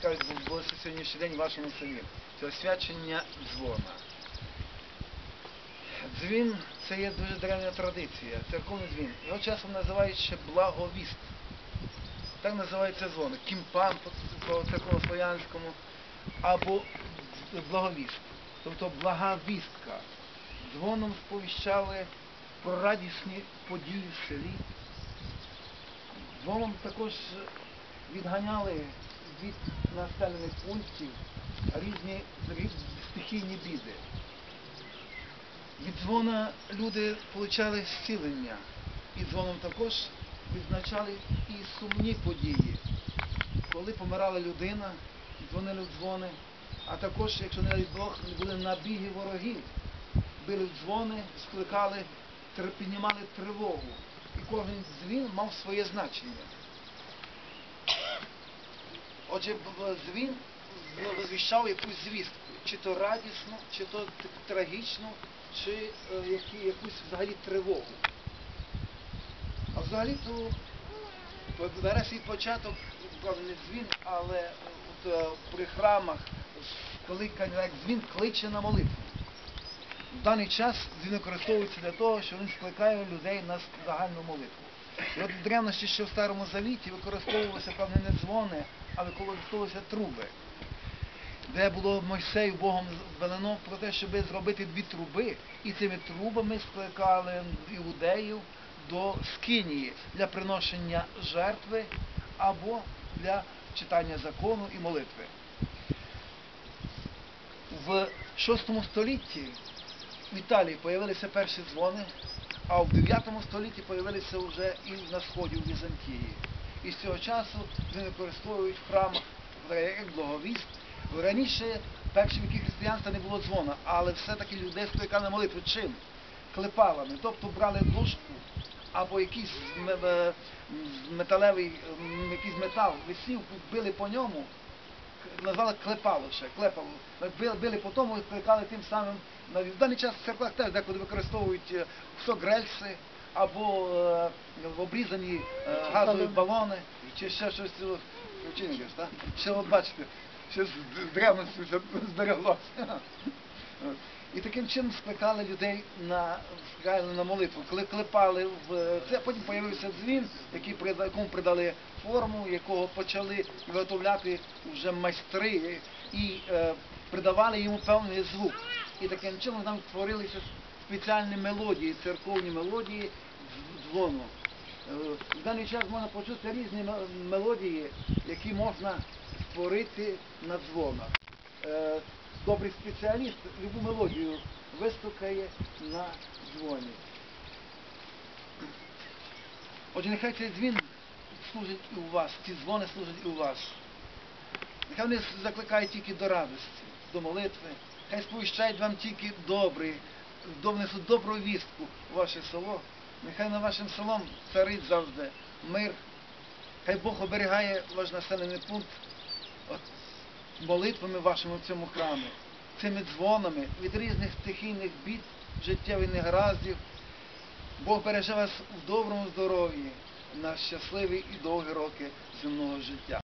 кажуть, було сьогоднішній день в вашому селі. Це освячення дзвона. Дзвін це є дуже древня традиція, церковний дзвін. Його часом називають ще благовіст. Так називається дзвон. Кімпан по, церковнослов'янському або благовіст. Тобто блага вістка. Дзвоном сповіщали про радісні події в селі. Дзвоном також відганяли від населених пунктів різні, стихійні біди. Від дзвона люди отримали зцілення. І дзвоном також відзначали і сумні події. Коли помирала людина, дзвонили в дзвони, а також, якщо не Бог, були набіги ворогів, били в дзвони, скликали, піднімали тривогу. І кожен дзвін мав своє значення. Отже, дзвін з- якусь звістку, чи то радісну, чи то трагічну, чи е, якусь взагалі тривогу. А взагалі-то бере свій початок, правда, не дзвін, але от, е, при храмах, коли як дзвін кличе на молитву. В даний час він використовується для того, що він скликає людей на загальну молитву. І от в древності ще в Старому Завіті використовувалися, певне, не дзвони, а використовувалися труби. Де було Мойсею Богом велено про те, щоб зробити дві труби, і цими трубами скликали іудеїв до скинії для приношення жертви або для читання закону і молитви. В VI столітті в Італії з'явилися перші дзвони, а в 9 столітті з'явилися вже і на сході в Візантії. І з цього часу вони використовують в храмах як благовіст. Раніше, перші віки християнства не було дзвона, але все-таки людей скликали на молитву чим? Клепалами. Тобто брали дошку або якийсь е, металевий, якийсь метал, висів, били по ньому, назвали клепало ще, клепало. Били, били по тому і кликали тим самим. В даний час в церквах теж декуди використовують сокрельси або е, обрізані е, газові балони, чи ще щось е, так? Ще от бачите, ще з древності збереглося. Таким чином скликали людей на, на молитву. Коли клепали в це, потім з'явився дзвін, який якому придали форму, якого почали виготовляти вже майстри і е, придавали йому певний звук. І таким чином там творилися спеціальні мелодії, церковні мелодії дз- дзвону. Е, В даний час можна почути різні мелодії, які можна створити на дзвонах. Добрий спеціаліст любу мелодію вистукає на дзвоні. Отже, нехай цей дзвін служить і у вас, ці дзвони служать і у вас. Нехай вони закликають тільки до радості, до молитви. Хай сповіщають вам тільки добрий, донесуть добру вістку у ваше село. Нехай над вашим селом царить завжди мир. Хай Бог оберігає ваш населений пункт молитвами вашими в цьому храмі, цими дзвонами від різних стихійних бід, життєвих негараздів. Бог береже вас в доброму здоров'ї на щасливі і довгі роки земного життя.